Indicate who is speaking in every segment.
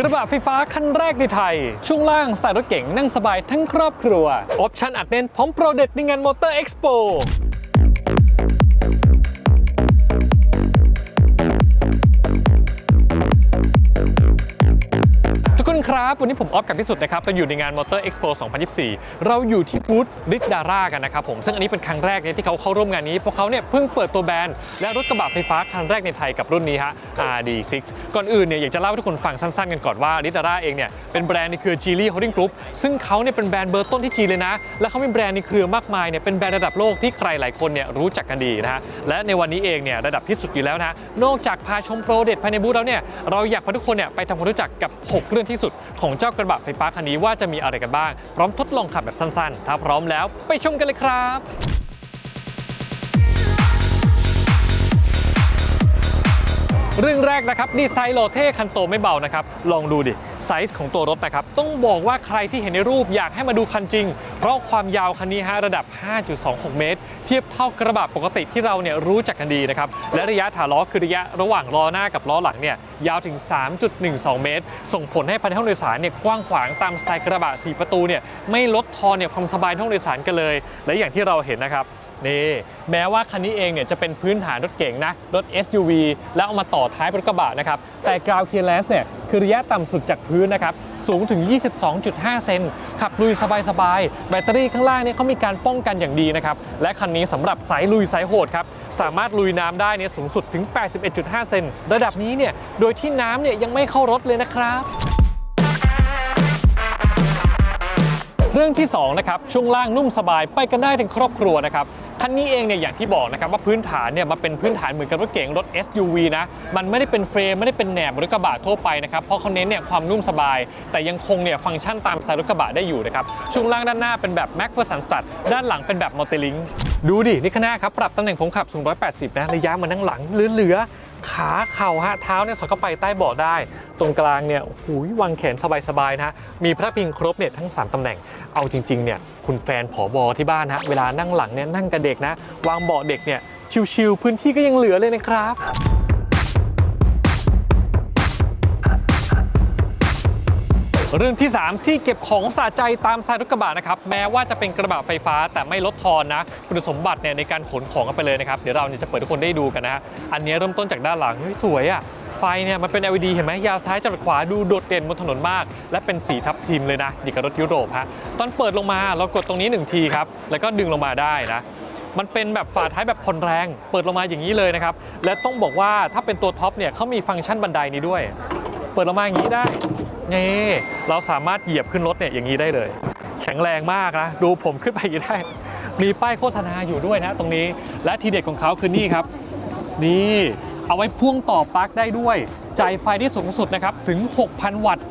Speaker 1: กระบะไฟฟ้าคันแรกในไทย ช่วงล่างสไตล์รถเก๋งนั่งสบายทั้งครอบครัว ออปชั่นอัดแน่นพร้อมโปรเด็ดในงานมอเตอร์เอ็กซ์โป ครับ วันนี้ผมออฟกับพิสุทธิ์นะครับเราอยู่ในงาน Motor Expo 2024 เราอยู่ที่บูธริดดาร่ากันนะครับผม ซึ่งอันนี้เป็นครั้งแรกเนี่ยที่เขาเข้าร่วมงานนี้ เพราะเขาเนี่ยเพิ่งเปิดตัวแบรนด์ และรถกระบะไฟฟ้าคันแรกในไทยกับรุ่นนี้ฮะ RD6 ก่อนอื่นเนี่ยอยากจะเล่าให้ทุกคนฟังสั้นๆกันก่อนว่าริดดาร่าเองเนี่ยเป็นแบรนด์ในเครือ Geely Holding Group ซึ่งเขาเนี่ยเป็นแบรนด์เบอร์ต้นที่จีนเลยนะ และเขามีแบรนด์ในเครือมากมายเนี่ยเป็นแบรนด์ระดับโลกที่ใครหลายคนเนี่ยรู้จักกันดีนะฮะและในวันนี้เองเนี่ยระดับที่สุดอยู่แล้วนะนอกจากพาชมโปรเด็ดภายในบูธแล้วเนี่ยเราอยากพาทุกคนเนี่ยไปทำความรู้จักกับ 6 เรื่องที่สุดของเจ้ากระบะไฟฟ้าคันนี้ว่าจะมีอะไรกันบ้าง พร้อมทดลองขับแบบสั้นๆ ถ้าพร้อมแล้วไปชมกันเลยครับเรื่องแรกนะครับดีไซน์โลเท่คันโตไม่เบานะครับ ลองดูดิไซส์ของตัวรถนะครับ ต้องบอกว่าใครที่เห็นในรูปอยากให้มาดูคันจริง เพราะความยาวคันนี้ฮะระดับ 5.26 เมตร เทียบเท่ากระบะปกติที่เราเนี่ยรู้จักกันดีนะครับและระยะถาล้อคือระยะระหว่างล้อหน้ากับล้อหลังเนี่ยยาวถึง 3.12 เมตร ส่งผลให้ภายในห้องโดยสารเนี่ยกว้างขวางตามสไตล์กระบะ 4 ประตูเนี่ยไม่ลดทอนเนี่ยความสบายห้องโดยสารกันเลย และอย่างที่เราเห็นนะครับนี่แม้ว่าคันนี้เองเนี่ยจะเป็นพื้นฐานรถเก๋งนะรถ SUV แล้วเอามาต่อท้ายเป็นรถกระบะนะครับแต่ ground clearance เนี่ยคือระยะต่ำสุดจากพื้นนะครับ สูงถึง 22.5 เซนขับลุยสบายๆ แบตเตอรี่ข้างล่างเนี่ยเขามีการป้องกันอย่างดีนะครับ และคันนี้สำหรับสายลุยสายโหดครับสามารถลุยน้ำได้เนี่ยสูงสุดถึง 81.5 เซนระดับนี้เนี่ยโดยที่น้ำเนี่ยยังไม่เข้ารถเลยนะครับ รื่องที่2นะครับช่วงล่างนุ่มสบายไปกันได้ทั้งครอบครัวนะครับคันนี้เองเนี่ยอย่างที่บอกนะครับว่าพื้นฐานเนี่ยมาเป็นพื้นฐานเหมือนกับรถเก๋งรถ SUV นะมันไม่ได้เป็นเฟรมไม่ได้เป็นแหนบรถกระบะทั่วไปนะครับเพราะเขาเน้นเนี่ยความนุ่มสบาย แต่ยังคงเนี่ยฟังก์ชันตามสไตล์รถกระบะได้อยู่นะครับช่วงล่างด้านหน้าเป็นแบบ Mac f e r s o n Stud ด้านหลังเป็นแบบ m o t e l i n k ดูดินี่ข้างหน้าครับปรับตำแหน่งผมขับสูง180 นะระยะมานั่งหลังเหลือ ขาเข่าฮะเท้าเนี่ยสอดเข้าไปใต้เบาะได้ ตรงกลางเนี่ยหูยวางแขนสบายๆนะฮะมีพระพิงครบเนี่ยทั้ง 3ตำแหน่งเอาจริงๆเนี่ยคุณแฟนผอบอที่บ้านฮะเวลานั่งหลังเนี่ยนั่งกับเด็กนะ วางเบาะเด็กเนี่ยชิวๆพื้นที่ก็ยังเหลือเลยนะครับ เรื่องที่ 3 ที่เก็บของสะใจตามสไตล์รถกระบะนะครับแม้ว่าจะเป็นกระบะไฟฟ้าแต่ไม่ลดทอนนะคุณสมบัติเนี่ยในการขนของกันไปเลยนะครับเดี๋ยวเราเนี่ยจะเปิดให้ทุกคนได้ดูกันนะฮะอันนี้เริ่มต้นจากด้านหลังเฮ้ยสวยอะ่ะไฟเนี่ยมันเป็น LED เห็นไหมยาวซ้ายจรดขวาดูโดดเด่นบนถนนมาก และเป็นสีทับทิมเลยนะดีกับรถยุโรปฮะตอนเปิดลงมาเรากดตรงนี้หนึ่งทีครับแล้วก็ดึงลงมาได้นะมันเป็นแบบฝาท้ายแบบผ่อนแรง เปิดลงมาอย่างนี้เลยนะครับและต้องบอกว่าถ้าเป็นตัวท็อปเนี่ยเขามีฟังก์ชันบันไดนี้ด้วย ปิดลงมาอย่างนี้ได้นี่เราสามารถเหยียบขึ้นรถเนี่ยอย่างนี้ได้เลย แข็งแรงมากนะดูผมขึ้นไปอย่างนี้ได้ มีป้ายโฆษณาอยู่ด้วยนะตรงนี้และทีเด็ดของเขาคือนี่ครับ นี่เอาไว้พ่วงต่อปลั๊กได้ด้วย จ่ายไฟได้สูงสุดนะครับ ถึง 6,000 วัตต์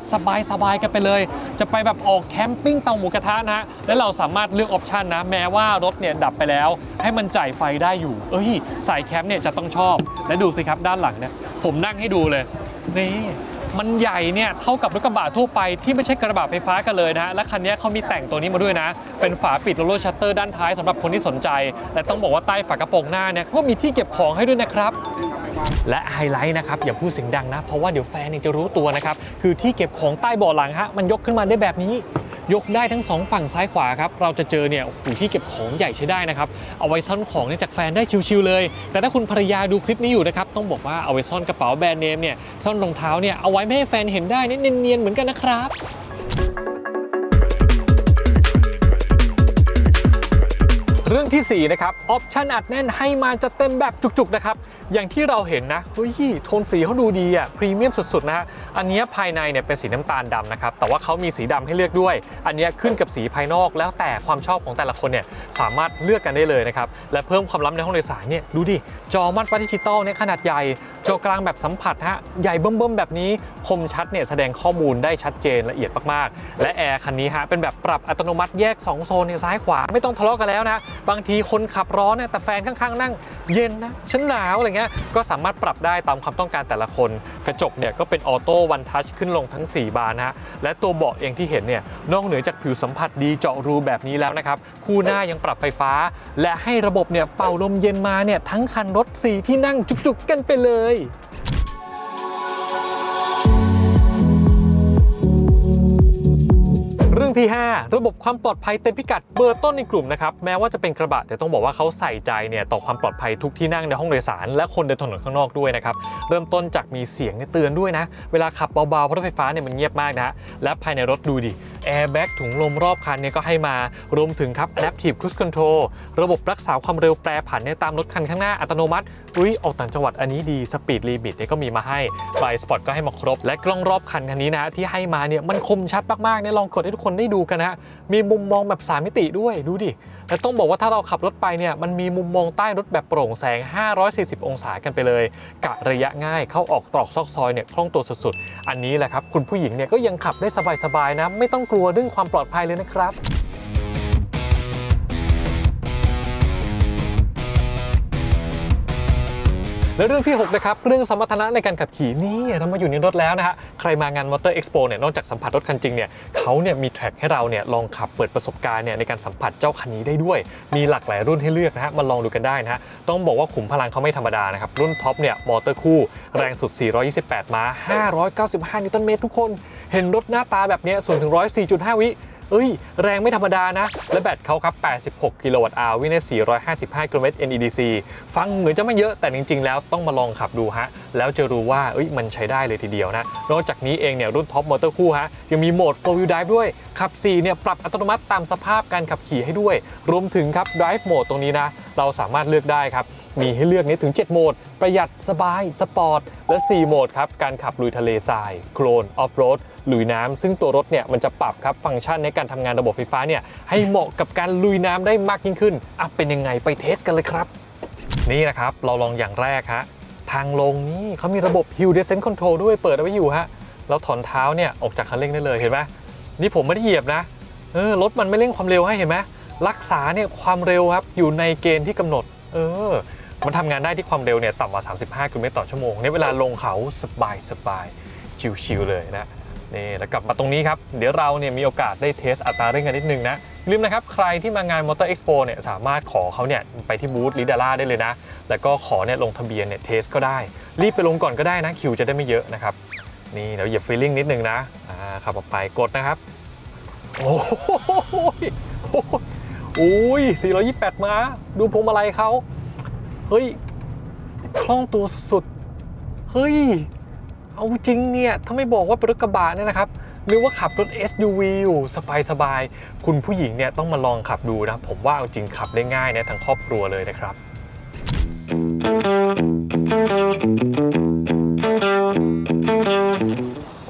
Speaker 1: สบายๆกันไปเลย จะไปแบบออกแคมปิ้งเตาหมูกระทะนะฮะและเราสามารถเลือกออปชันนะ แม้ว่ารถเนี่ยดับไปแล้ว ให้มันจ่ายไฟได้อยู่ เอ้ย สายแคมป์เนี่ยจะต้องชอบ และดูสิครับด้านหลังเนี่ย ผมนั่งให้ดูเลย นี่ มันใหญ่เนี่ยเท่ากับรถกระบะทั่วไปที่ไม่ใช่กระบะไฟฟ้ากันเลยนะฮะและคันนี้เขามีแต่งตัวนี้มาด้วยนะ เป็นฝาปิดโรลเลอร์ชัตเตอร์ด้านท้ายสำหรับคนที่สนใจ แต่ต้องบอกว่าใต้ฝากระโปรงหน้าเนี่ยก็มีที่เก็บของให้ด้วยนะครับและไฮไลท์นะครับอย่าพูดเสียงดังนะ เพราะว่าเดี๋ยวแฟนจะรู้ตัวนะครับ คือที่เก็บของใต้เบาะหลังฮะมันยกขึ้นมาได้แบบนี้ ยกได้ทั้งสองฝั่งซ้ายขวาครับ เราจะเจอเนี่ยโอ้โหที่เก็บของใหญ่ใช้ได้นะครับ เอาไว้ซ่อนของเนี่ยจากแฟนได้ชิวๆเลย แต่ถ้าคุณภรรยาดูคลิปนี้อยู่นะครับ ต้องบอกว่าเอาไว้ซ่อนกระเป๋าแบรนด์เนมเนี่ยซ่อนรองเท้าเนี่ยเอาไว้ไม่ให้แฟนเห็นได้เนี่ยเนียนๆเหมือนกันนะครับเรื่องทีสี่4นะครับออปชันอัดแน่นให้มาจะเต็มแบบจุกๆนะครับ อย่างที่เราเห็นนะเฮ้ยโทนสีเขาดูดีอะพรีเมียมสุดๆนะฮะอันนี้ภายในเนี่ยเป็นสีน้ำตาลดำนะครับแต่ว่าเขามีสีดำให้เลือกด้วย อันนี้ขึ้นกับสีภายนอก แล้วแต่ความชอบของแต่ละคนเนี่ยสามารถเลือกกันได้เลยนะครับและเพิ่มความล้ำในห้องโดยสารเนี่ยดูดิจอมัดวัดดิจิตอลเนี่ยขนาดใหญ่จอกลางแบบสัมผัสฮะใหญ่เบิ่มๆแบบนี้คมชัดเนี่ยแสดงข้อมูลได้ชัดเจนละเอียดมากๆ และแอร์คันนี้ฮะเป็นแบบปรับอัตโนมัติแยก 2 โซนเนี่ยซ้ายขวาไม่ต้องทะเลาะกันแล้วนะบางทีคนขับร้อนเนี่ยแต่แฟนข้างๆ นั่งเย็นนะฉันหนาวอะไรเงี้ยก็สามารถปรับได้ตามความต้องการแต่ละคน กระจกเนี่ยก็เป็นออโต้วันทัชขึ้นลงทั้ง 4 บานนะฮะและตัวเบาะเองที่เห็นเนี่ยนอกเหนือจากผิวสัมผัสดีเจาะรูแบบนี้แล้วนะครับคู่หน้ายังปรับไฟฟ้า และให้ระบบเนี่ยเป่าลมเย็นมาเนี่ยทั้งคันรถสีที่นั่งจุกๆกันไปเลย ที่ 5 ระบบความปลอดภัยเต็มพิกัดเบอร์ต้นในกลุ่มนะครับแม้ว่าจะเป็นกระบะแต่ต้องบอกว่าเขาใส่ใจเนี่ยต่อความปลอดภัยทุกที่นั่งในห้องโดยสาร และคนเดินถนนข้างนอกด้วยนะครับเริ่มต้นจากมีเสียงเตือนด้วยนะ เวลาขับเบาๆเพราะรถไฟฟ้าเนี่ยมันเงียบมากนะและภายในรถดูดิแอร์แบ็กถุงลมรอบคันเนี่ยก็ให้มารวมถึงครับ Adaptive Cruise Control ระบบรักษาความเร็วแปรผันเนี่ยตามรถคันข้างหน้าอัตโนมัติอุ้ยออกต่างจังหวัดอันนี้ดีสปีดลิมิตเนี่ยก็มีมาให้ไบสปอตก็ให้มาครบ และกล้องรอบคันคันนี้นะที่ให้มาเนี่ยมันคมชัดมากๆเนี่ยลองกดให้ทุกคนได้ดูกันนะมีมุมมองแบบ3มิติด้วยดูดิและต้องบอกว่าถ้าเราขับรถไปเนี่ยมันมีมุมมองใต้รถแบบโปร่งแสง 540 องศากันไปเลยกะระยะง่ายเข้าออกตรอกซอกซอยเนี่ยคล่องตัวสุดๆ อันนี้แหละครับคุณผู้หญิงเนี่ยก็ยังขับได้สบายๆนะ ไม่ต้องกลัวเรื่องความปลอดภัยเลยนะครับ และเรื่องที่ 6 นะครับ เรื่องสมรรถนะในการขับขี่นี่เรามาอยู่ในรถแล้วนะฮะ ใครมางานมอเตอร์เอ็กซ์โปเนี่ยนอกจากสัมผัสรถคันจริงเนี่ยเขาเนี่ยมีแทร็กให้เราเนี่ยลองขับเปิดประสบการณ์เนี่ยในการสัมผัสเจ้าคันนี้ได้ด้วย มีหลากหลายรุ่นให้เลือกนะฮะมาลองดูกันได้นะฮะ ต้องบอกว่าขุมพลังเขาไม่ธรรมดานะครับ รุ่นท็อปเนี่ยมอเตอร์คู่ แรงสุด 428 ม้า 595 นิวตันเมตรทุกคน เห็นรถหน้าตาแบบนี้ส่วนถึง 104.5 วิ เอ้ย แรงไม่ธรรมดานะ และแบตเขาครับ 86 กิโลวัตต์อาววิ่งได้ 455 กิโลเมตร NEDC ฟังเหมือนจะไม่เยอะแต่จริง ๆ แล้วต้องมาลองขับดูฮะ แล้วจะรู้ว่าเอ้ยมันใช้ได้เลยทีเดียวนะ นอกจากนี้เองเนี่ยรุ่นท็อปมอเตอร์คู่ฮะ ยังมีโหมด4 wheel drive ด้วย ขับ 4 เนี่ย ปรับอัตโนมัติตามสภาพการขับขี่ให้ด้วย รวมถึงครับ drive mode ตรงนี้นะ เราสามารถเลือกได้ครับ มีให้เลือกนี้ถึง 7 โหมด ประหยัดสบาย สปอร์ต และ 4 โหมดครับ การขับลุยทะเลทราย โคลน ออฟโรดลุยน้ำซึ่งตัวรถเนี่ยมันจะปรับครับฟังก์ชันในการทำงานระบบไฟฟ้าเนี่ยให้เหมาะกับการลุยน้ำได้มากยิ่งขึ้นอะเป็นยังไงไปเทสกันเลยครับ นี่นะครับเราลองอย่างแรกฮะทางลงนี่เขามีระบบ Hill Descent Control ด้วยเปิดเอาไว้อยู่ฮะแล้วถอนเท้าเนี่ยออกจากคันเร่งได้เลยเห็นไหมนี่ผมไม่ได้เหยียบนะเออรถมันไม่เร่งความเร็วให้เห็นไหมรักษาเนี่ยความเร็วครับอยู่ในเกณฑ์ที่กำหนด เออ มันทำงานได้ที่ความเร็วเนี่ยต่ำกว่า 35กิโลเมตรต่อชั่วโมงเนี่ยเวลาลงเขาสบายสบายชิวๆเลยนะนี่แล้วกลับมาตรงนี้ครับ เดี๋ยวเราเนี่ยมีโอกาสได้เทสอัตราเร่งกันนิดนึงนะลืมนะครับ ใครที่มางาน Motor Expo เนี่ยสามารถขอเขาเนี่ยไปที่บูธลิดาร่าได้เลยนะ แล้วก็ขอเนี่ยลงทะเบียนเนี่ยเทสก็ได้ รีบไปลงก่อนก็ได้นะ คิวจะได้ไม่เยอะนะครับ นี่เดี๋ยวเหยียบฟีลลิ่งนิดนึงนะอ่าขับออกไปกดนะครับ โอ้โหโอ้ย428 ม้า ดูพวงมาลัยเขา เฮ้ยคล่องตัวสุดๆ เฮ้ย เอาจริงเนี่ย ถ้าไม่บอกว่าเป็นรถกระบะเนี่ยนะครับหรือว่าขับรถ SUV อยู่สบายๆ คุณผู้หญิงเนี่ยต้องมาลองขับดูนะ ผมว่าเอาจริงขับได้ง่ายนี่ยทั้งครอบครัวเลยนะครับ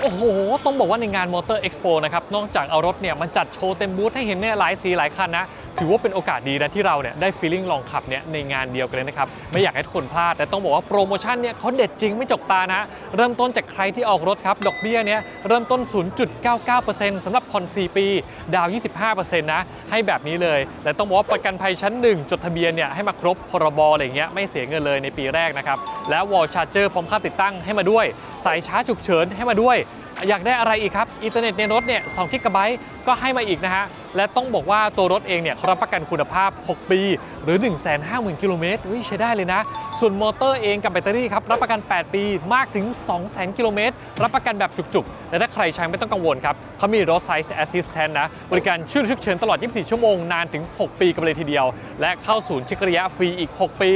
Speaker 1: โอ้โห ต้องบอกว่าในงาน Motor Expo นะครับ นอกจากเอารถเนี่ยมาจัดโชว์เต็มบูธให้เห็นเนี่ยหลายสีหลายคันนะ ถือว่าเป็นโอกาสดีนะที่เราเนี่ยได้ฟีลลิ่งลองขับเนี่ยในงานเดียวกันเลยนะครับไม่อยากให้ทุกคนพลาดแต่ต้องบอกว่าโปรโมชั่นเนี่ยเขาเด็ดจริงไม่จกตานะ เริ่มต้นจากใครที่ออกรถครับดอกเบี้ยเนี่ยเริ่มต้น 0.99%สำหรับผ่อน4ปี ดาวน์25%นะให้แบบนี้เลยและต้องบอกว่าประกันภัยชั้น 1 จดทะเบียนเนี่ยให้มาครบพรบอะไรเงี้ยไม่เสียเงินเลยในปีแรกนะครับและวอลชาร์เจอร์พร้อมค่าติดตั้งให้มาด้วย สายชาร์จฉุกเฉินให้มาด้วยอยากได้อะไรอีกครับ อินเทอร์เน็ตในรถเนี่ย2กิกะไบต์ก็ให้มาอีกนะฮะ และต้องบอกว่าตัวรถเองเนี่ยเขารับประกันคุณภาพ 6 ปี หรือ 150,000 กิโลเมตรใช้ได้เลยนะ ส่วนมอเตอร์เองกับแบตเตอรี่ครับรับประกัน 8 ปีมากถึง 200,000 กิโลเมตร รับประกันแบบจุกๆ และถ้าใครใช้ไม่ต้องกังวลครับเขามี Road Side Assistant นะ บริการช่วยฉุกเฉินตลอด 24 ชั่วโมงนานถึง 6 ปีกันเลยทีเดียว และเข้าศูนย์เช็คระยะฟรีอีก 6 ปี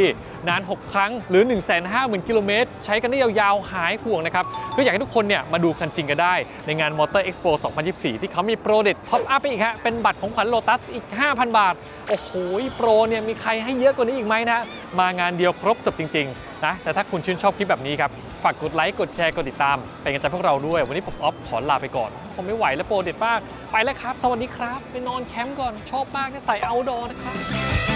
Speaker 1: นาน 6 ครั้ง หรือ 150,000 กิโลเมตร ใช้กันได้ยาวๆ หายห่วงนะครับก็อยากให้ทุกคนเนี่ยมาดูคันจริงกันได้ ในงาน Motor Expo 2024 ที่เขามีโปรเด็ดท็อปอัพไปอีกฮะ เป็นบัตรของขวัญโลตัสอีก 5,000 บาท โอ้โห โปรเนี่ยมีใครให้เยอะกว่านี้อีกไหมนะ มางานเดียวครบจบจริงๆนะแต่ถ้าคุณชื่นชอบคลิปแบบนี้ครับฝากกดไลค์กดแชร์กดติดตามเป็นกำลังใจพวกเราด้วย วันนี้ผมออฟขอลาไปก่อนผมไม่ไหวแล้วโปรเด็ดมากไปแล้วครับ สวัสดีครับ ไปนอนแคมป์ก่อนชอบมากเนี่ยใส่เอาดอนะครับ